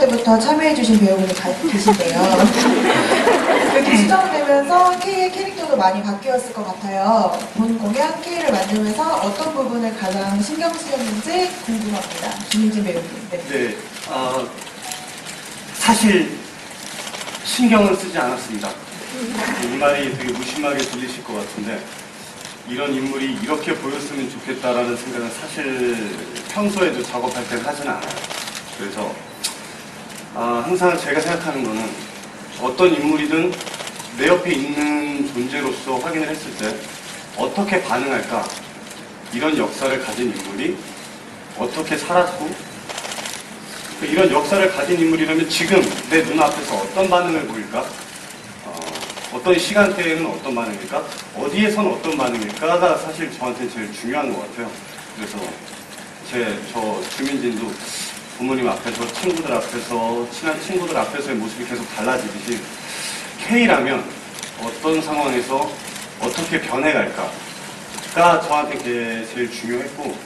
때부터 참여해주신 배우분이 가- 계신데요. 이렇게 수정되면서 K의 캐릭터도 많이 바뀌었을 것 같아요. 본 공연 K를 만들면서 어떤 부분을 가장 신경 쓰였는지 궁금합니다. 김민진 배우님. 네. 네, 아, 사실 신경을 쓰지 않았습니다. 이 말이 되게 무심하게 들리실 것 같은데 이런 인물이 이렇게 보였으면 좋겠다라는 생각은 사실 평소에도 작업할 때 하지는 않아요. 그래서 아, 항상 제가 생각하는 거는 어떤 인물이든 내 옆에 있는 존재로서 확인을 했을 때 어떻게 반응할까 이런 역사를 가진 인물이 어떻게 살았고 그 이런 역사를 가진 인물이라면 지금 내 눈앞에서 어떤 반응을 보일까? 어, 떤 시간대에는 어떤 반응일까? 어디에선 어떤 반응일까가 사실 저한테 제일 중요한 것 같아요. 그래서 제, 저 주민진도 부모님 앞에서, 친구들 앞에서, 친한 친구들 앞에서의 모습이 계속 달라지듯이 K라면 어떤 상황에서 어떻게 변해갈까가 저한테 제일 중요했고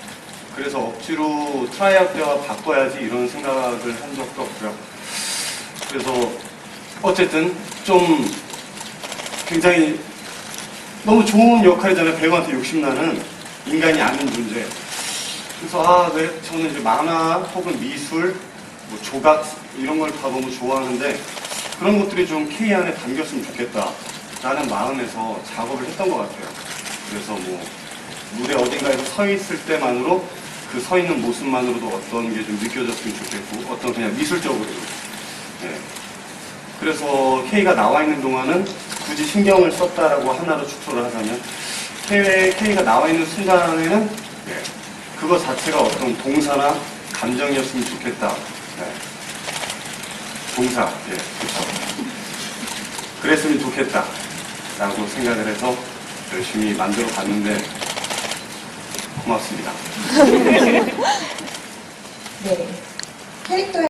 그래서 억지로 트라이아웃 때와 바꿔야지 이런 생각을 한 적도 없고요. 그래서 어쨌든 좀 굉장히 너무 좋은 역할이잖아요. 배우한테 욕심나는 인간이 아닌 존재. 그래서 아, 왜 저는 이제 만화 혹은 미술, 뭐 조각 이런 걸 다 너무 좋아하는데 그런 것들이 좀 K 안에 담겼으면 좋겠다 라는 마음에서 작업을 했던 것 같아요. 그래서 뭐 무대 어딘가에서 서 있을 때만으로 그 서 있는 모습만으로도 어떤 게 좀 느껴졌으면 좋겠고 어떤 그냥 미술적으로 네. 그래서 K가 나와 있는 동안은 굳이 신경을 썼다라고 하나로 축소를 하자면 K, K가 나와 있는 순간에는 네. 그거 자체가 어떤 동사나 감정이었으면 좋겠다. 네. 동사, 예, 그렇죠. 그랬으면 좋겠다 라고 생각을 해서 열심히 만들어 봤는데 고맙습니다. 네. 캐릭터의